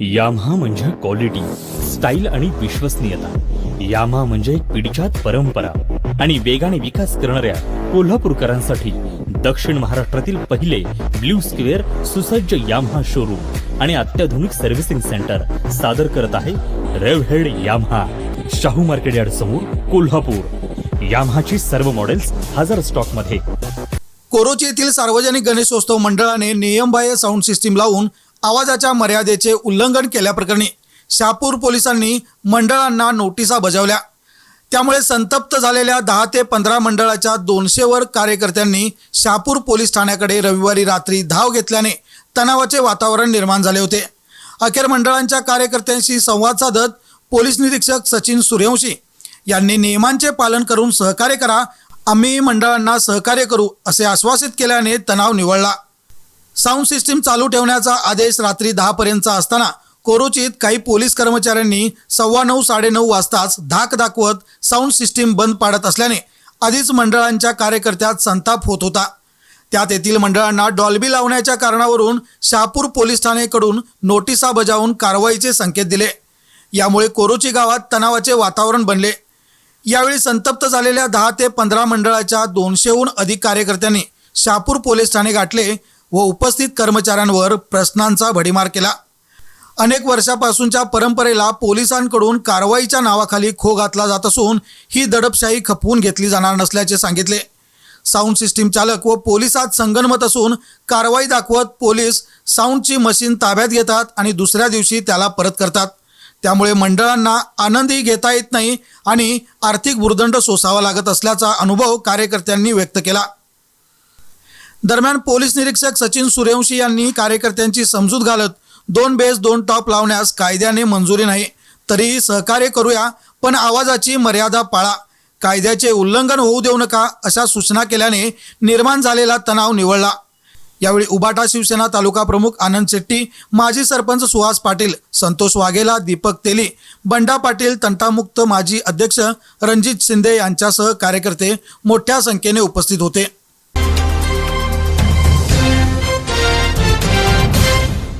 याम्हा म्हणजे quality style आणि विश्वसनीयता. याम्हा म्हणजे एक पिढीजात परंपरा आणि वेगाने विकास करणाऱ्या कोल्हापूरकरांसाठी दक्षिण महाराष्ट्रातील पहिले ब्ल्यू स्क्वेअर सुसज्ज याम्हा शोरूम आणि अत्याधुनिक सर्व्हिसिंग सेंटर सादर करत आहे Revhead Yamaha Shahu market yard समोर कोल्हापूर. याम्हाची सर्व मॉडेल्स हजार स्टॉकमध्ये कोरोची येथील सार्वजनिक गणेशोत्सव मंडळाने नियमबाह्य साऊंड सिस्टीम लावून आवाजाच्या मर्यादेचे उल्लंघन केल्याप्रकरणी शहापूर पोलिसांनी मंडळांना नोटिसा बजावल्या. त्यामुळे संतप्त झालेल्या दहा ते पंधरा मंडळाच्या दोनशेवर कार्यकर्त्यांनी शहापूर पोलीस ठाण्याकडे रविवारी रात्री धाव घेतल्याने तणावाचे वातावरण निर्माण झाले होते. अखेर मंडळांच्या कार्यकर्त्यांशी संवाद साधत पोलीस निरीक्षक सचिन सूर्यवंशी यांनी नियमांचे पालन करून सहकार्य करा आम्ही मंडळांना सहकार्य करू असे आश्वासित केल्याने तणाव निवळला. साऊंड सिस्टीम चालू ठेवण्याचा आदेश रात्री दहापर्यंतचा असताना कोरोचीत काही पोलीस कर्मचाऱ्यांनी सव्वा नऊ साडेनऊ वाजताच धाक दाखवत साऊंड सिस्टीम बंद पाडत असल्याने आधीच मंडळांच्या कार्यकर्त्यात संताप होत होता. त्यात येथील मंडळांना डॉल्बी लावण्याच्या कारणावरून शहापूर पोलीस ठाणेकडून नोटिसा बजावून कारवाईचे संकेत दिले. यामुळे कोरोची गावात तणावाचे वातावरण बनले. यावेळी संतप्त झालेल्या दहा ते पंधरा मंडळाच्या दोनशेहून अधिक कार्यकर्त्यांनी शहापूर पोलीस ठाणे गाठले व उपस्थित कर्मचाऱ्यांवर प्रश्नांचा भडीमार केला. अनेक वर्षापासूनच्या परंपरेला पोलिसांकडून कारवाईच्या नावाखाली खो घातला जात असून ही दडपशाही खपवून घेतली जाणार नसल्याचे सांगितले. साऊंड सिस्टीम चालक व पोलिसात संगनमत असून कारवाई दाखवत पोलीस साऊंडची मशीन ताब्यात घेतात आणि दुसऱ्या दिवशी त्याला परत करतात. त्यामुळे मंडळांना आनंदही घेता येत नाही आणि आर्थिक भुर्दंड सोसावा लागत असल्याचा अनुभव कार्यकर्त्यांनी व्यक्त केला. दरम्यान पोलीस निरीक्षक सचिन सूर्यवंशी यांनी कार्यकर्त्यांची समजूत घालत दोन बेस दोन टॉप लावण्यास कायद्याने मंजुरी नाही. तरीही सहकार्य करूया पण आवाजाची मर्यादा पाळा. कायद्याचे उल्लंघन होऊ देऊ नका अशा सूचना केल्याने निर्माण झालेला तणाव निवळला. यावेळी उबाटा शिवसेना तालुका प्रमुख आनंद शेट्टी माजी सरपंच सुहास पाटील संतोष वाघेला दीपक तेली बंडा पाटील तंटामुक्त माजी अध्यक्ष रणजित शिंदे यांच्यासह कार्यकर्ते मोठ्या संख्येने उपस्थित होते.